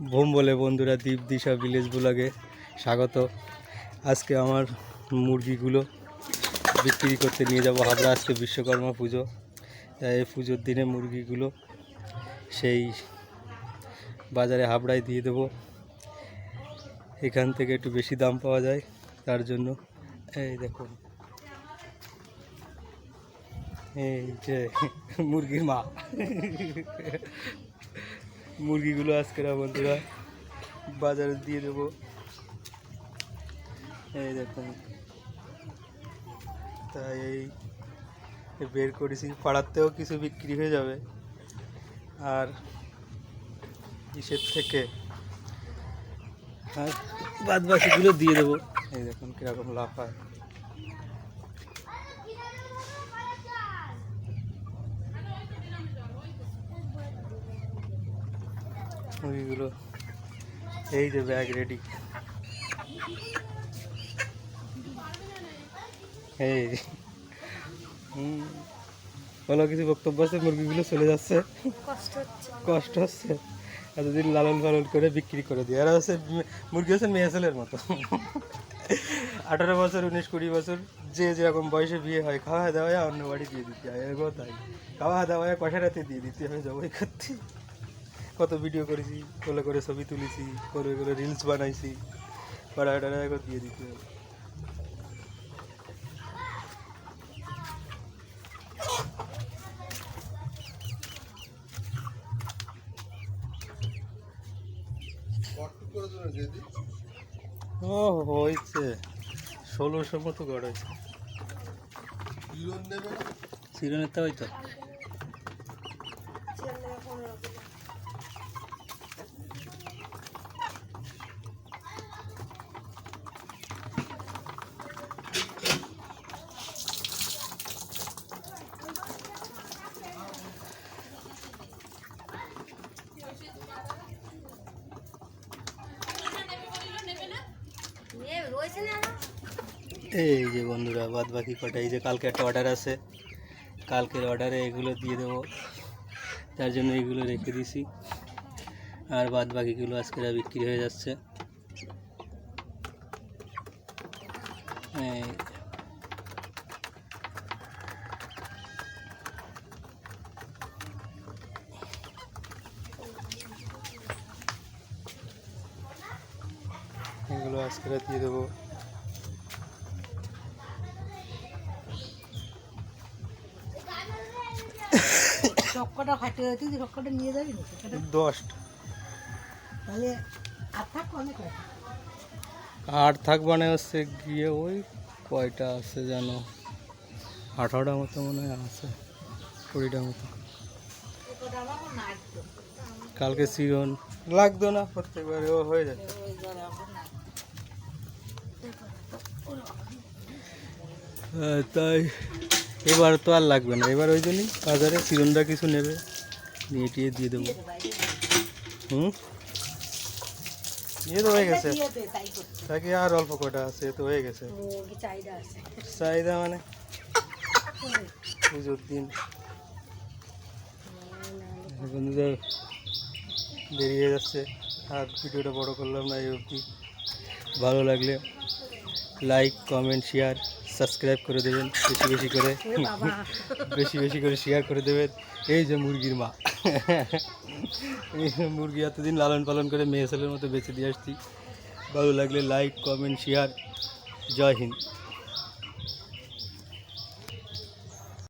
Bomb বলে বন্ধুরা দীপ দিশা village ব্লগে স্বাগত। আজকে আমার মুরগিগুলো বিক্রি করতে নিয়ে যাব। হাবড়া আজকে বিশ্বকর্মা পুজো। তাই এই পুজোর দিনে মুরগিগুলো সেই বাজারে হাবড়ায় দিয়ে দেবো। এখান থেকে একটু বেশি দাম পাওয়া যায়, তার জন্য। এই দেখুন এই যে মুরগির মা। মুরগিগুলো আজকে বন্ধুরা বাজারে দিয়ে দেবো। এই দেখুন তাই এই বের করেছি। পাড়াতেও কিছু বিক্রি হয়ে যাবে। আর ইসের থেকে আর বাদ দিয়ে দেবো। এই দেখুন কীরকম লাভ হয় মুরগিগুলো। এই যে ব্যাগ রেডি এই। বলো কিছু বক্তব্য আছে? মুরগিগুলো চলে যাচ্ছে। কষ্ট হচ্ছে। এতদিন লালন পালন করে বিক্রি করে দিয়ে। আর হচ্ছে মুরগি হচ্ছে মেয়ে ছেলের মতো। আঠারো বছর উনিশ কুড়ি বছর যে যেরকম বয়সে বিয়ে হয় খাওয়া দাওয়া অন্য বাড়ি দিয়ে দিতে হয়। এরকম তাই। খাওয়া দাওয়া কষা রাতে দিয়ে দিতে হয় জবাই করতে। কত ভিডিও করেছি কোলে করে ছবি তুলেছি করে করে রিলস বানাইছি পাড়া টাড়া করে দিয়ে দিতে হবে। ও হয়েছে। ষোলোশো মতো গড় হয়েছে। সিরনের তো হয়তো এ রয়েছে না এই যে বন্ধুরা বাদ বাকি কটা? এই যে কালকে একটা অর্ডার আছে। কালকের অর্ডারে এগুলো দিয়ে দেবো। তার জন্য এগুলো রেখে দিছি। আর বাদ বাকিগুলো আজকে বিক্রি হয়ে যাচ্ছে। এগুলো আজকে দিয়ে দেবো। সবকটা ফাটে হয়েছে যে সবকটা নিয়ে যাবি না দশটা। তাহলে আর থাক অনেক আর থাক মানে হচ্ছে গিয়ে ওই কয়টা আছে জানো আঠারোটা মতো মনে হয় আছে কুড়িটা মতো। কালকে সিজন লাগতো না প্রত্যেকবারে ও হয়ে জলে হ্যাঁ, তাই এবার তো আর লাগবে না। এবার ওই জন্যই বাজারে সিজনটা কিছু নেবে, নিয়ে টিয়ে দিয়ে দেবো। হুম? নিয়ে তো হয়ে গেছে। তাকে আর অল্প কটা আছে, এ তো হয়ে গেছে। চাহিদা মানে? পুজোর দিন। বন্ধুদের দেরি হয়ে যাচ্ছে। আর ভিডিওটা বড় করলাম না, এই অবধি। ভালো লাগলে লাইক কমেন্ট শেয়ার সাবস্ক্রাইব করে দেবেন বেশি বেশি করে। বেশি বেশি করে শেয়ার করে দেবেন। এই যে মুরগির মা। এই মুরগি এতদিন লালন পালন করে মেয়ে ছেলের মতো বেঁচে দিয়ে আসছি। ভালো লাগলে লাইক কমেন্ট শেয়ার জয় হিন্দ।